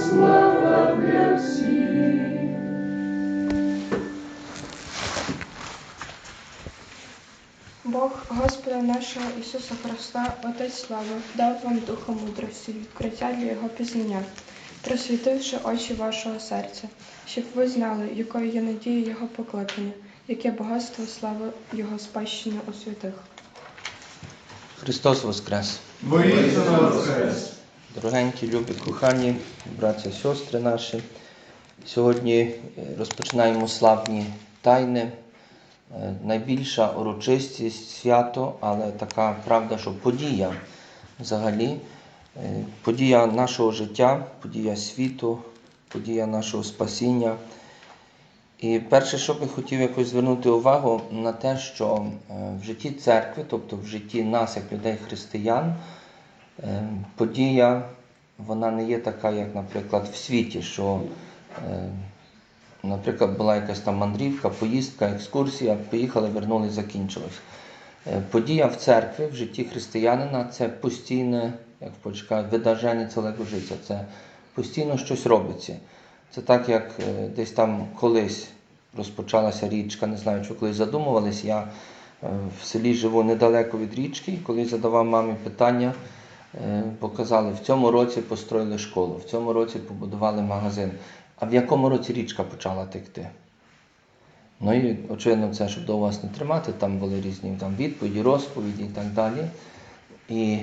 слава для всіх. Бог Господа нашого Ісуса Христа, Отець слави, дав вам духа мудрості, відкриття для Його пізнання, просвітивши очі вашого серця, щоб ви знали, якою є надія Його покликання, яке багатство слави Його спадщини у святих. Христос Воскрес! Воістину воскрес! Дорогенькі, любі, кохані, браття, сестри наші. Сьогодні е, розпочинаємо славні тайни. Е, Найбільша урочистість, свято, але така правда, що подія взагалі, подія нашого життя, подія світу, подія нашого спасіння. І перше, що би хотів якось звернути увагу на те, що е, в житті церкви, тобто в житті нас, як людей християн, Е, подія вона не є така, як, наприклад, в світі, що, е, наприклад, була якась там мандрівка, поїздка, екскурсія, поїхали, вернулись, закінчилось. Е, Подія в церкві, в житті християнина це постійне, як почекаю, видаження цілого життя. Це постійно щось робиться. Це так, як е, десь там колись розпочалася річка, не знаю, чи колись задумувались. Я е, в селі живу недалеко від річки, коли задавав мамі питання, показали, в цьому році построїли школу, в цьому році побудували магазин. А в якому році річка почала текти? Ну і очевидно, це, щоб довго вас не тримати, там були різні там, відповіді, розповіді і так далі. І,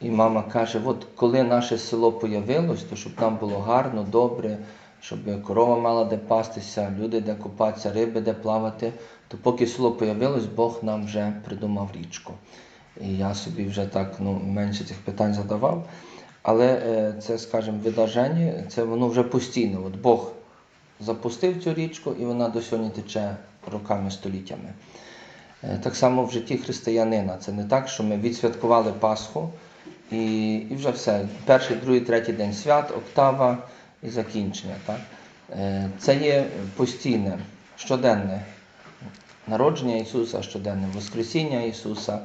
і мама каже: от коли наше село появилось, то щоб нам було гарно, добре, щоб корова мала де пастися, люди де купатися, риби де плавати, то поки село появилось, Бог нам вже придумав річку. І я собі вже так ну, менше цих питань задавав. Але е, це, скажімо, видаження, це воно вже постійно. От Бог запустив цю річку, і вона до сьогодні тече роками, століттями. Е, Так само в житті християнина. Це не так, що ми відсвяткували Пасху і, і вже все. Перший, другий, третій день свят, октава і закінчення. Так? Е, Це є постійне, щоденне народження Ісуса, щоденне Воскресіння Ісуса.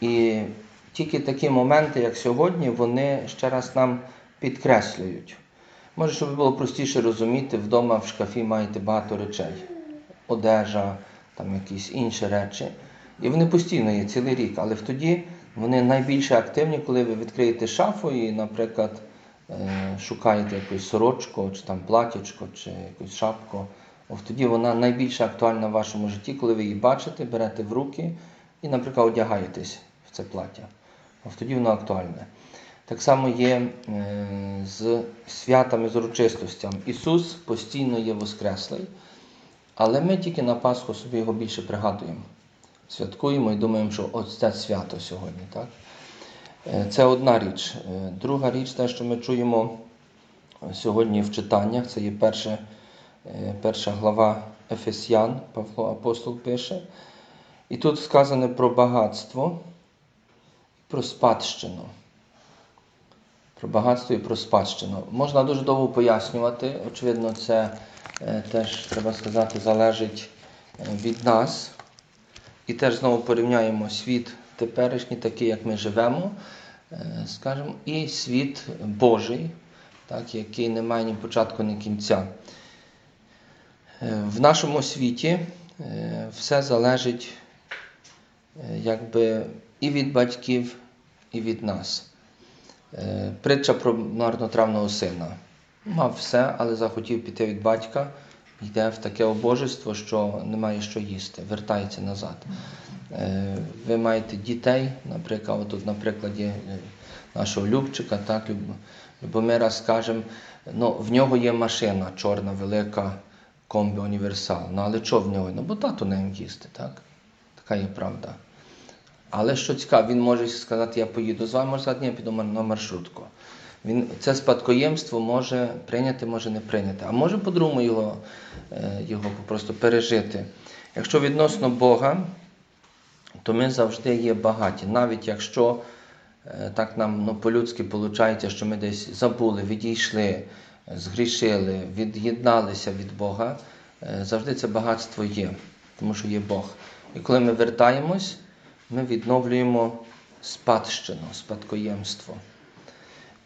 І тільки такі моменти, як сьогодні, вони ще раз нам підкреслюють. Може, щоб було простіше розуміти, вдома в шкафі маєте багато речей, одежа, там якісь інші речі. І вони постійно є цілий рік, але тоді вони найбільше активні, коли ви відкриєте шафу і, наприклад, е, шукаєте якусь сорочку, чи там платячко, чи якусь шапку. От тоді вона найбільше актуальна в вашому житті, коли ви її бачите, берете в руки і, наприклад, одягаєтесь в це плаття. От тоді воно актуальне. Так само є е, з святами, з урочистостями. Ісус постійно є Воскреслий, але ми тільки на Пасху собі його більше пригадуємо. Святкуємо і думаємо, що ось це свято сьогодні. Так? Е, Це одна річ. Е, Друга річ, те, що ми чуємо сьогодні в читаннях, це є перша, перша глава Ефесян, Павло Апостол пише. І тут сказано про багатство, про спадщину. Про багатство і про спадщину. Можна дуже довго пояснювати. Очевидно, це е, теж, треба сказати, залежить е, від нас. І теж знову порівняємо світ теперішній, такий, як ми живемо, е, скажімо, і світ Божий, так, який не має ні початку, ні кінця. В нашому світі все залежить якби, і від батьків, і від нас. Е, Притча про марнотравного сина. Мав все, але захотів піти від батька, йде в таке обожество, що немає що їсти, вертається назад. Е, Ви маєте дітей, наприклад, от на прикладі е, нашого Любчика, так, Люб- Любомира, скажемо, ну, в нього є машина чорна, велика, комбі універсал. Ну, але що в нього? Ну, бо тато не їсти, так? Така є правда. Але що цікаво, він може сказати, я поїду з вами, може сказати, ні, я піду на маршрутку. Він це спадкоємство може прийняти, може не прийняти, а може по-другому його, е, його просто пережити. Якщо відносно Бога, то ми завжди є багаті. Навіть якщо е, так нам ну, по-людськи виходить, що ми десь забули, відійшли, згрішили, від'єдналися від Бога, е, завжди це багатство є, тому що є Бог. І коли ми вертаємось, ми відновлюємо спадщину, спадкоємство.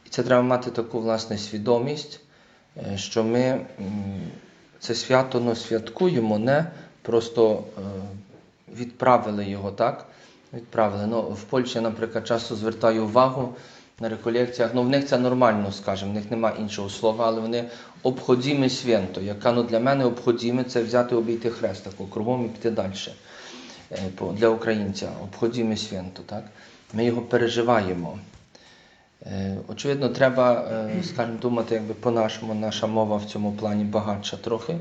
І це треба мати таку власне свідомість, е, що ми це свято ну, святкуємо, не просто е, відправили його, так? Відправили. Ну, в Польщі, наприклад, часто звертаю увагу на реколекціях. Ну, в них це нормально, скажімо, в них немає іншого слова, але вони обходіме свято. Яка ну, для мене обходіме це взяти обійти хрест тако, кругом і піти далі. Е, Для українця обходіме свято, так? Ми його переживаємо. Е, Очевидно, треба, е, скажімо, думати якби по-нашому, наша мова в цьому плані багатша трохи.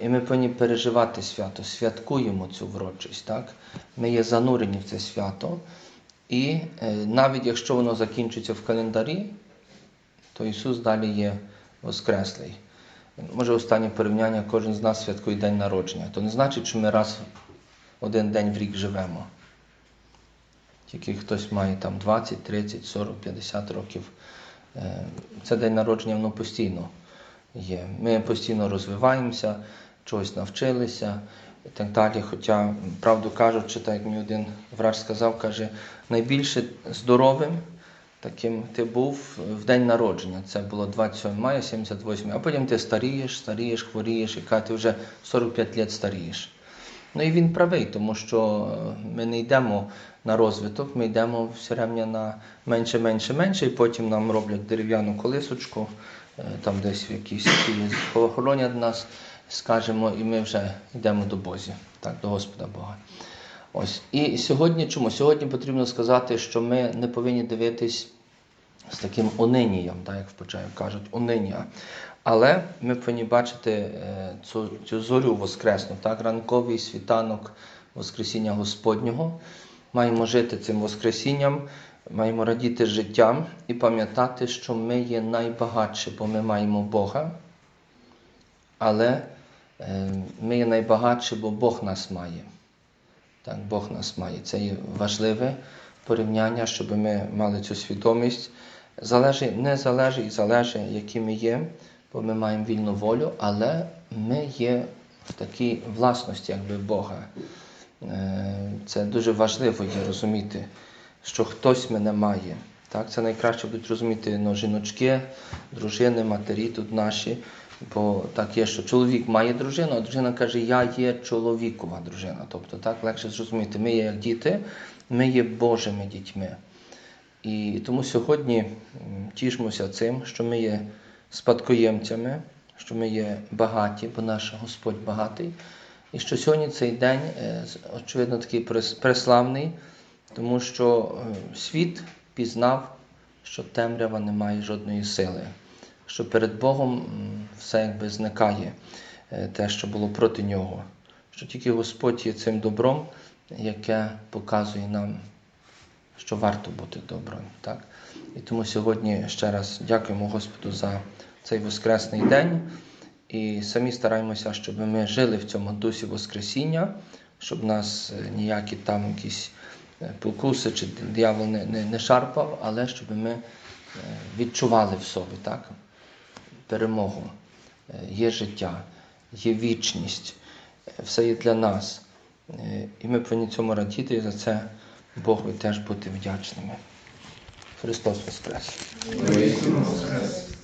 І ми повинні переживати свято, святкуємо цю врочість. Так? Ми є занурені в це свято. І навіть якщо воно закінчиться в календарі, то Ісус далі є Воскреслий. Може, останнє порівняння, кожен з нас святкує день народження. То не значить, що ми раз один день в рік живемо. Тільки хтось має там 20, 30, 40, 50 років. Е, Це день народження, воно постійно є. Ми постійно розвиваємося, чогось навчилися і так далі. Хоча, правду кажучи, так як мені один врач сказав, каже, найбільше здоровим таким ти був в день народження. Це було 27 мая, 78, а потім ти старієш, старієш, хворієш, і каже, ти вже 45 років старієш. Ну і він правий, тому що е, ми не йдемо на розвиток, ми йдемо все рівно на менше, менше, менше, і потім нам роблять дерев'яну колисочку, е, там десь в якійсь охоронять нас, скажемо, і ми вже йдемо до Бозі, так, до Господа Бога. Ось. І сьогодні чому? Сьогодні потрібно сказати, що ми не повинні дивитись з таким унинням, так, як в кажуть, униння. Але ми повинні бачити е, цю, цю зорю воскресну, так, ранковий світанок Воскресіння Господнього. Маємо жити цим Воскресінням, маємо радіти життям і пам'ятати, що ми є найбагатші, бо ми маємо Бога. Але е, ми є найбагатші, бо Бог нас має. Так, Бог нас має. Це є важливе порівняння, щоб ми мали цю свідомість. Залежить, не залежить і залежить, які ми є, бо ми маємо вільну волю, але ми є в такій власності, якби Бога. Е, Це дуже важливо є розуміти, що хтось мене має. Так? Це найкраще будуть розуміти ну, жіночки, дружини, матері тут наші. Бо так є, що чоловік має дружину, а дружина каже, я є чоловікова дружина. Тобто так легше зрозуміти. Ми є як діти, ми є Божими дітьми. І тому сьогодні м, тішмося цим, що ми є спадкоємцями, що ми є багаті, бо наш Господь багатий. І що сьогодні цей день, е, очевидно, такий преславний, тому що е, світ пізнав, що темрява не має жодної сили, що перед Богом все якби зникає, е, те, що було проти нього, що тільки Господь є цим добром, яке показує нам що варто бути добрим. Так? І тому сьогодні ще раз дякуємо Господу за цей Воскресний день і самі стараємося, щоб ми жили в цьому дусі Воскресіння, щоб нас е, ніякі там якісь е, покуси чи диявол не, не, не шарпав, але щоб ми е, відчували в собі так? перемогу. Є життя, є вічність, все є для нас. І ми повинні цьому радіти і за це Богу теж бути вдячними. Христос Воскрес! Христос воскрес.